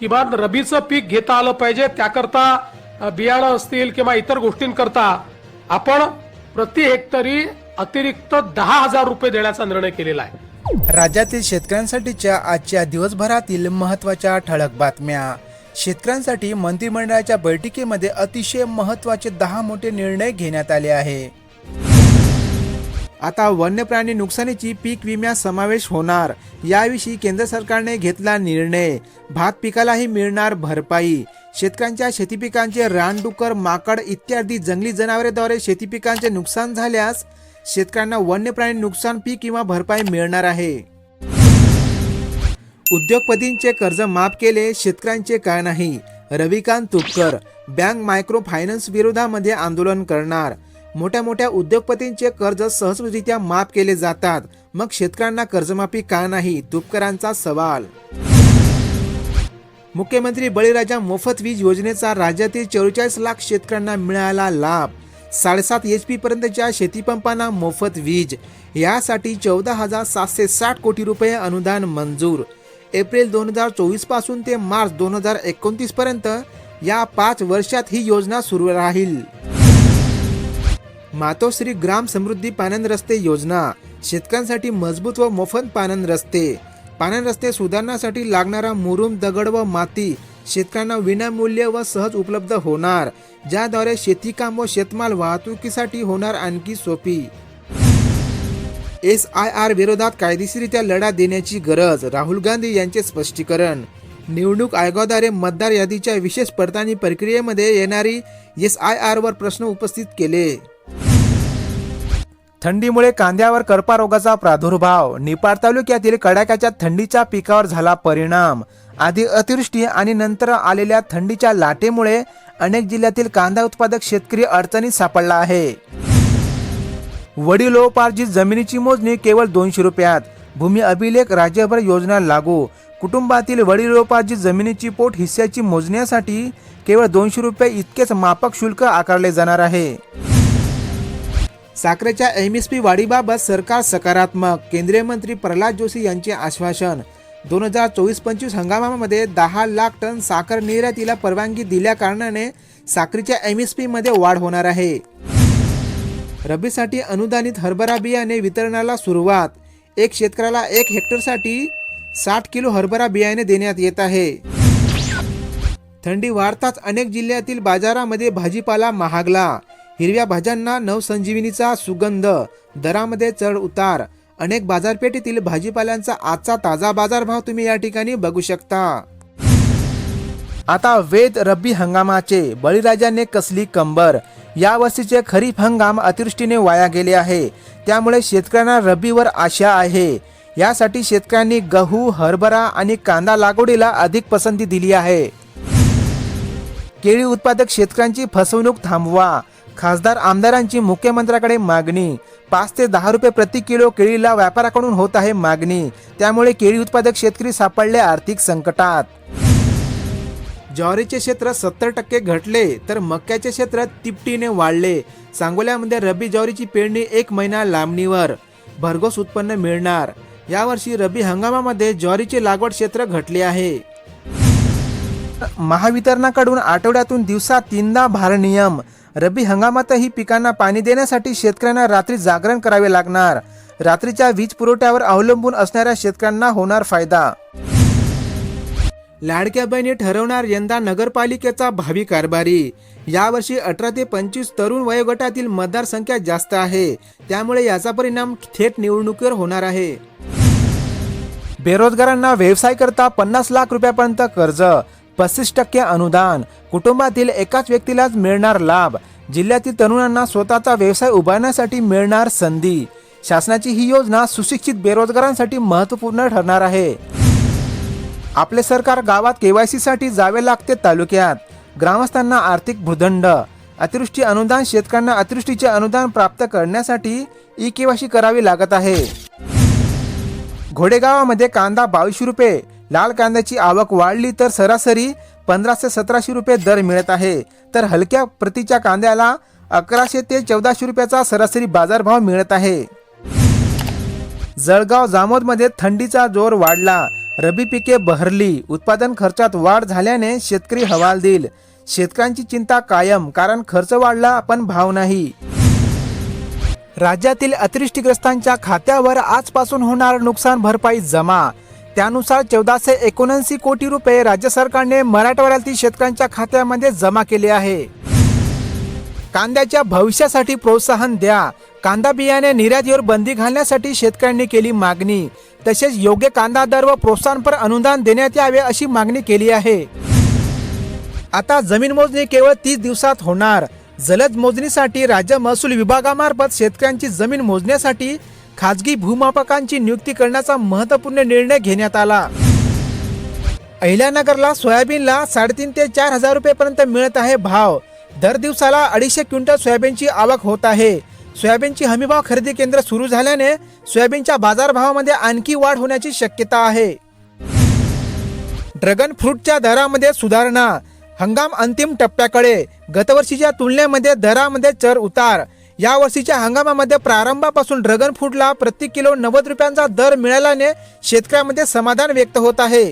किमान रबीचं पीक घेता आलं पाहिजे त्याकरता बियाणं असतील किंवा इतर गोष्टींकरता आपण प्रति हेक्टरी अतिरिक्त दहा हजार रुपये देण्याचा निर्णय केलेला आहे. राज्यातील शेतकऱ्यांसाठीच्या आजच्या दिवसभरातील महत्त्वाच्या ठळक बातम्या. शेतकऱ्यांसाठी मंत्रिमंडळाच्या बैठकीमध्ये अतिशय महत्त्वाचे दहा मोठे निर्णय घेण्यात आले आहे. आता वन्यप्राणी नुकसानीची पीक विम्यात समावेश होणार. याविषयी केंद्र सरकारने घेतला निर्णय. भात पिकालाही मिळणार भरपाई. शेतकऱ्यांच्या शेतीपिकांचे रानडुकर माकड इत्यादी जंगली जनावरेद्वारे शेतीपिकांचे नुकसान झाल्यास शेतकऱ्यांना वन्यप्राणी नुकसान पीक किंवा भरपाई मिळणार आहे. उद्योगपतींचे कर्ज माफ केले शेतकऱ्यांचे काय नाही. Ravikant Tupkar bank micro finance विरोधामध्ये आंदोलन करणार. मोठ्या मोठ्या उद्योगपतींचे कर्ज सहजरित्या माफ केले जातात. मग शेतकऱ्यांना कर्जमाफी का नाही? तुपकरांचा सवाल. मुख्यमंत्री बळीराजा मोफत वीज योजनेचा राज्यातील चौवेचाळीस लाख शेतकऱ्यांना मिळाला लाभ. साडेसात एच पी पर्यंतच्या शेतीपंपांना मोफत वीज. यासाठी चौदा हजार सातशे साठ कोटी रुपये अनुदान मंजूर. एप्रिल दोन हजार चोवीसपासून ते मार्च दोन हजार एकोणतीस पर्यंत या पाच वर्षात ही योजना सुरू राहील. मातोश्री ग्राम समृद्धी पानन रस्ते योजना. शेतकऱ्यांसाठी मजबूत व मोफत पानन रस्ते. पानन रस्ते सुधारण्यासाठी लागणारा मुरुम दगड व माती शेतकऱ्यांना विनामूल्य व सहज उपलब्ध होणार. ज्याद्वारे शेतीकाम व शेतमाल वाहतुकीसाठी होणार आणखी सोपी. एस आय आर विरोधात कायदेशीरित्या लढा देण्याची गरज राहुल गांधी यांचे स्पष्टीकरण. निवडणूक आयोगाद्वारे मतदार यादीच्या विशेष पडताळणी प्रक्रियेमध्ये येणारी एस आय आर वर प्रश्न उपस्थित केले. थंडीमुळे कांद्यावर करपा रोगाचा प्रादुर्भाव. निपाड तालुक्यातील कडाक्याच्या थंडीच्या पिकावर झाला परिणाम. आधी अतिवृष्टी आणि नंतर आलेल्या थंडीच्या लाटेमुळे अनेक जिल्ह्यातील कांदा उत्पादक शेतकरी अडचणीत सापडला आहे. वडिलोपार्जित जमिनीची मोजणी केवळ दोनशे रुपयात. भूमी अभिलेख राज्यभर योजना लागू. कुटुंबातील वडिलोपार्जित जमिनीची पोट हिस्स्याची मोजण्यासाठी केवळ दोनशे रुपये इतकेच मापक शुल्क आकारले जाणार आहे. साखरेच्या एम एस पी वाढीबाबत सरकार सकारात्मक केंद्रीय मंत्री प्रल्हाद जोशी यांचे आश्वासन. दोन हजार चोवीस पंचवीस हंगामामध्ये दहा लाख टन साखर निर्यातीला परवानगी दिल्या कारणाने साखरेच्या एम एस पी मध्ये वाढ होणार आहे. रब्बीसाठी अनुदानित हरभरा बियाणे वितरणाला सुरुवात. एक शेतकऱ्याला एक हेक्टरसाठी साठ किलो हरभरा बियाणे देण्यात येत आहे. थंडी वाढताच अनेक जिल्ह्यातील बाजारामध्ये भाजीपाला महागला. हिरव्या भाज्यांना नवसंजीवनीचा सुगंध दरामध्ये चढ उतार अनेक बाजारपेठेतील भाजीपाल्यांचा आजचा ताजा बाजारभाव तुम्ही या ठिकाणी बघू शकता. आता वेद रब्बी हंगामाचे बळीराजाने कसली कंबर या वर्षीचे खरीप हंगाम अतिवृष्टीने वाया गेले आहे. त्यामुळे शेतकऱ्यांना रब्बीवर आशा आहे. यासाठी शेतकऱ्यांनी गहू हरभरा आणि कांदा लागवडीला अधिक पसंती दिली आहे. केळी उत्पादक शेतकऱ्यांची फसवणूक थांबवा. खासदार आमदारांची मुख्यमंत्र्याकडे मागणी. पाच ते दहा रुपये प्रति किलो केळीला व्यापाराकडून होत आहे मागणी. त्यामुळे केळी उत्पादक शेतकरी सापडले आर्थिक संकटात. ज्वारीचे क्षेत्र सत्तर टक्के घटले तर मक्याचे क्षेत्र तिपटीने वाढले. सांगोल्यामध्ये रब्बी ज्वारीची पेरणी एक महिना लांबणीवर. भरघोस उत्पन्न मिळणार. यावर्षी रब्बी हंगामामध्ये ज्वारीचे लागवड क्षेत्र घटले आहे. महावितरणाकडून आठवड्यातून दिवसा तीनदा भार नियम रब्बी हंगामातही पिकांना पाणी देण्यासाठी शेतकऱ्यांना रात्री जागरण करावे लागणार. रात्रीच्या वीज पुरवठ्यावर अवलंबून असणाऱ्या शेतकऱ्यांना होणार फायदा. लाडक्या बहिणी ठरवणार यंदा नगरपालिकेचा भावी कारभारी. यावर्षी अठरा ते पंचवीस तरुण वयोगटातील मतदारसंख्या जास्त आहे. त्यामुळे याचा परिणाम थेट निवडणुकीवर होणार आहे. बेरोजगारांना व्यवसाय करता पन्नास लाख रुपयापर्यंत कर्ज. पस्तीस टक्के अनुदान. कुटुंबातील एकाच व्यक्तीलाच मिळणार लाभ. जिल्ह्यातील तरुणांना स्वतःचा व्यवसाय उभारण्यासाठी मिळणार संधी. शासनाची ही योजना सुशिक्षित बेरोजगारांसाठी महत्त्वपूर्ण ठरणार आहे. आपले सरकार गावात केवायसी साठी जावे लागते तालुक्यात. ग्रामस्थांना आर्थिक भूदंड. अतिवृष्टी अनुदान शेतकऱ्यांना अतिवृष्टीचे अनुदान प्राप्त करण्यासाठी ई केवायसी करावी लागत आहे. घोडेगावामध्ये कांदा बावीसशे रुपये. लाल कांद्याची आवक वाढली तर सरासरी पंधराशे सतराशे रुपये दर मिळत आहे. तर हलक्या प्रतीच्या कांद्याला अकराशे ते चौदाशे रुपयाचा सरासरी बाजारभाव मिळत आहे. जळगाव जामोदमध्ये थंडीचा जोर वाढला. रबी पिके बहरली. उत्पादन खर्चात वाढ झाल्याने शेतकरी हवालदिल शेतकऱ्यांची चिंता कायम कारण खर्च वाढला पण भाव नाही. राज्यातील अतिवृष्टीग्रस्तांच्या खात्यावर आजपासून होणार नुकसान भरपाई जमा त्यानुसार चौदाशे एकोणऐंशी कोटी रुपये राज्य सरकारने मराठवाड्यातील शेतकऱ्यांच्या खात्यामध्ये जमा केले आहे. कांद्याच्या भविष्यासाठी प्रोत्साहन द्या. कांदा बियाणे निर्यातीवर बंदी घालण्यासाठी शेतकऱ्यांनी केली मागणी. तसेच योग्य कांदा दर व प्रोत्साहनपर अनुदान देण्यात यावे अशी मागणी केली आहे. आता जमीन मोजणी केवळ तीस दिवसात होणार. जलद मोजणीसाठी राज्य महसूल विभागामार्फत शेतकऱ्यांची जमीन मोजण्यासाठी खाजगी भूमापकांची नियुक्ती करण्याचा महत्त्वपूर्ण निर्णय घेण्यात आला. अहिल्यानगरला सोयाबीनला साडेतीन ते चार हजार रुपयेपर्यंत मिळत आहे भाव. दर दिवसाला अडीचशे क्विंटल सोयाबीनची आवक होत आहे. सोयाबीनची हमीभाव खरेदी केंद्र सुरू झाल्याने सोयाबीनच्या बाजारभावामध्ये आणखी वाढ होण्याची शक्यता आहे. ड्रॅगन फ्रूटच्या दरामध्ये सुधारणा. हंगाम अंतिम टप्प्याकडे. गतवर्षीच्या तुलनेमध्ये दरामध्ये चर उतार. या वर्षीच्या हंगामामध्ये प्रारंभापासून ड्रॅगन फ्रूटला प्रति किलो नव्वद रुपयांचा दर मिळाल्याने शेतकऱ्यांमध्ये समाधान व्यक्त होत आहे.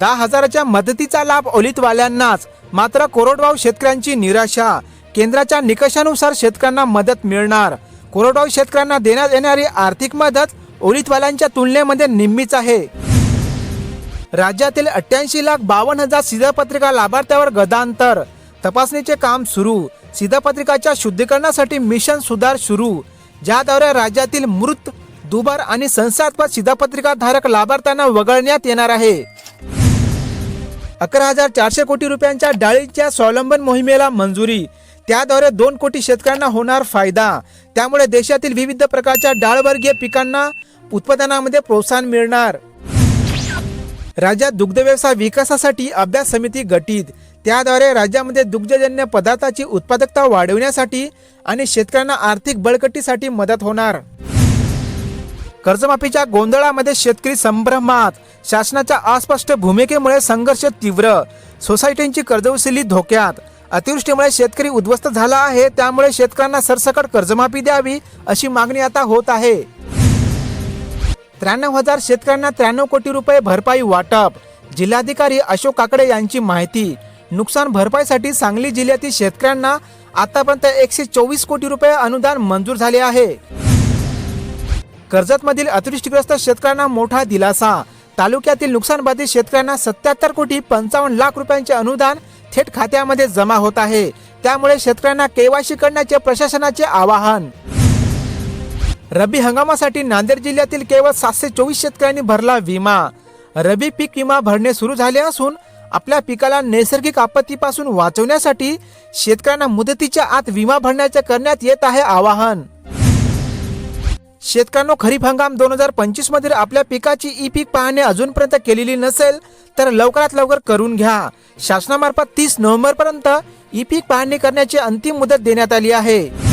दहा हजाराच्या मदतीचा लाभ ओलितवाल्यांनाच मात्र कोरडवाहू शेतकऱ्यांची निराशा. केंद्राच्या निकषानुसार शेतकऱ्यांना मदत मिळणार. कोरडवाहू शेतकऱ्यांना देण्यात येणारी आर्थिक मदत ओलितवाल्यांच्या तुलनेमध्ये निम्मीच आहे. राज्यातील अठ्ठ्याऐंशी लाख बावन्न हजार शिधापत्रिका लाभार्थ्यावर गदांतर. तपासणीचे काम सुरू. शिधापत्रिकाच्या शुद्धीकरणासाठी मिशन सुधार सुरू ज्याद्वारे राज्यातील मृत दुबार आणि संस्थात्मक शिधापत्रिका धारक लाभार्थ्यांना वगळण्यात येणार आहे. अकरा हजार चारशे कोटी रुपयांच्या डाळीच्या स्वावलंबन मोहिमेला मंजुरी. त्याद्वारे दोन कोटी शेतकऱ्यांना होणार फायदा. त्यामुळे देशातील विविध प्रकारच्या डाळवर्गीय पिकांना उत्पादनामध्ये प्रोत्साहन मिळणार. राज्यात दुग्ध व्यवसाय विकासासाठी अभ्यास समिती गठीत. त्याद्वारे राज्यामध्ये दुग्धजन्य पदार्थाची उत्पादकता वाढवण्यासाठी आणि शेतकऱ्यांना आर्थिक बळकटीसाठी मदत होणार. कर्जमाफीच्या गोंधळामध्ये शेतकरी संभ्रमात. शासनाच्या अस्पष्ट भूमिकेमुळे संघर्ष तीव्र. सोसायटींची कर्जवसुली धोक्यात. अतिवृष्टीमुळे शेतकरी उद्ध्वस्त झाला आहे त्यामुळे शेतकऱ्यांना सरसकट कर्जमाफी द्यावी अशी मागणी आता होत आहे. त्र्याण्णव हजार शेतकऱ्यांना त्र्याण्णव कोटी रुपये भरपाई वाटप. जिल्हाधिकारी अशोक काकडे यांची माहिती. नुकसान भरपाईसाठी सांगली जिल्ह्यातील शेतकऱ्यांना आतापर्यंत एकशे चोवीस कोटी रुपये अनुदान मंजूर झाले आहे. कर्जतमधील अतिवृष्टीग्रस्त शेतकऱ्यांना मोठा दिलासा. तालुक्यातील नुकसानबाधित शेतकऱ्यांना सत्याहत्तर कोटी पंचावन्न लाख रुपयांचे अनुदान थेट खात्यामध्ये जमा होत आहे. त्यामुळे शेतकऱ्यांना केवायसी करण्याचे प्रशासनाचे आवाहन. रब्बी हंगामासाठी नांदेड जिल्ह्यातील केवळ सातशे चोवीस शेतकऱ्यांनी भरला विमा. रब्बी पीक विमा भरणे सुरू झाले असून आपल्या पिकाला नैसर्गिक आपत्तीपासून वाचवण्यासाठी शेतकऱ्यांना मुदतीच्या आत विमा भरण्याचे करण्यात येत आहे आवाहन. शेतकऱ्यांनो खरीप हंगाम दोन हजार पंचवीस मधील आपल्या पिकाची ई पीक पाहणी अजूनपर्यंत केलेली नसेल तर लवकरात लवकर करून घ्या. शासनामार्फत तीस नोव्हेंबर पर्यंत ई पीक पाहणी करण्याची अंतिम मुदत देण्यात आली आहे.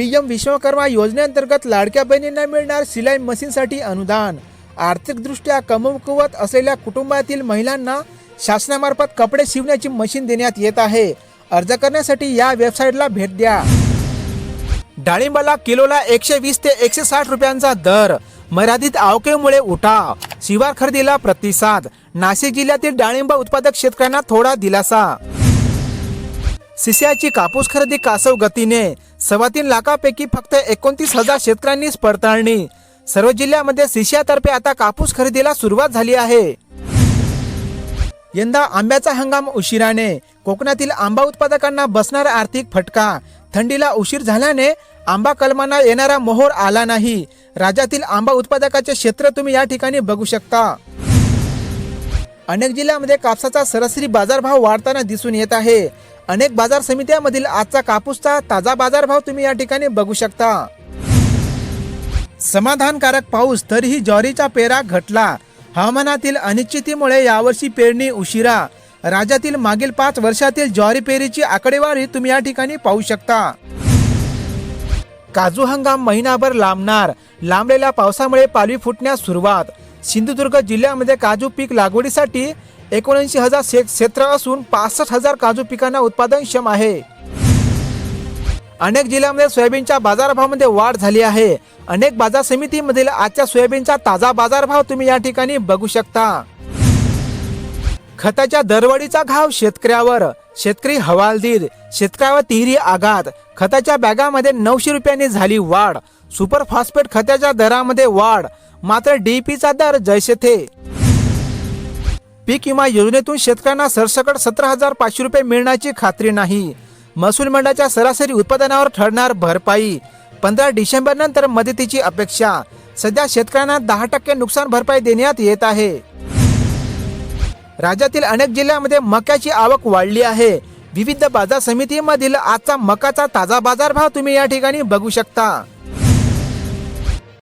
पीएम विश्वकर्मा योजनेअंतर्गत लाडक्या बहिणींना मिळणार सिलाई मशीनसाठी अनुदान. आर्थिकदृष्ट्या कमकुवत असलेल्या कुटुंबातील महिलांना शासनामार्फत कपडे शिवण्याची मशीन देण्यात येत आहे. अर्ज करण्यासाठी या वेबसाईटला भेट द्या. डाळिंबाला किलोला एकशे वीस ते एकशे साठ रुपयांचा दर. मर्यादित आवकेमुळे उठाव शिवार खरेदीला प्रतिसाद. नाशिक जिल्ह्यातील डाळिंब उत्पादक शेतकऱ्यांना थोडा दिलासा. सिसियाची कापूस खरेदी कासव गतीने. सव्वा तीन लाखापैकी फक्त एकोणतीस हजार शेतकऱ्यांनीच पडताळणी सर्व जिल्ह्यामध्ये सिशियातर्फे आता कापूस खरेदीला सुरुवात झाली आहे. यंदा आंब्याचा हंगाम उशिराने. कोकणातील आंबा उत्पादकांना बसणारा आर्थिक फटका. थंडीला उशीर झाल्याने आंबा कलमांना येणारा मोहोर आला नाही. राज्यातील आंबा उत्पादकाचे क्षेत्र तुम्ही या ठिकाणी बघू शकता. अनेक जिल्ह्यामध्ये कापसाचा सरासरी बाजारभाव वाढताना दिसून येत आहे. अनेक बाजार समित्यांमधील आजचा कापूसचा ताजा बाजारभाव तुम्ही या ठिकाणी बघू शकता. समाधानकारक पाऊस तरीही ज्वारीचा पेरा घटला. हवामानातील अनिश्चितीमुळे यावर्षी पेरणी उशिरा. राज्यातील मागील पाच वर्षातील ज्वारी पेरीची आकडेवारी तुम्ही या ठिकाणी पाहू शकता. काजू हंगाम महिनाभर लांबणार. लांबलेल्या पावसामुळे पालवी फुटण्यास सुरुवात. सिंधुदुर्ग जिल्ह्यामध्ये काजू पीक लागवडीसाठी एकोणऐंशी हजार शे- क्षेत्र असून पासष्ट हजार काजू पिकांना उत्पादनक्षम आहे. अनेक जिल्ह्यामध्ये सोयाबीनच्या बाजारभावामध्ये वाढ झाली आहे. अनेक बाजार समितीमधील आजच्या सोयाबीनचा ताजा बाजारभाव तुम्ही या ठिकाणी बघू शकता. खताच्या दरवाढीचा घाव शेतकऱ्यावर. शेतकरी हवालदिल. शेतकऱ्यावर तिहिरी आघात. खताच्या बॅगामध्ये नऊशे रुपयांनी झाली वाढ. सुपर फॉस्फेट खताच्या दरामध्ये वाढ. मात्र डीपीचा दर जैसे थे. पीक विमा योजनेतून शेतकऱ्यांना सरसकट सतरा हजार पाचशे रुपये मिळण्याची खात्री नाही. महसूल मंडळाच्या सरासरी उत्पादनावर ठरणार भरपाई. पंधरा डिसेंबर नंतर मदतीची अपेक्षा. सध्या शेतकऱ्यांना दहा टक्के नुकसान भरपाई देण्यात येत आहे. राज्यातील अनेक जिल्ह्यामध्ये मक्याची आवक वाढली आहे. विविध बाजार समितीमधील आजचा मकाचा ताजा बाजारभाव तुम्ही या ठिकाणी बघू शकता.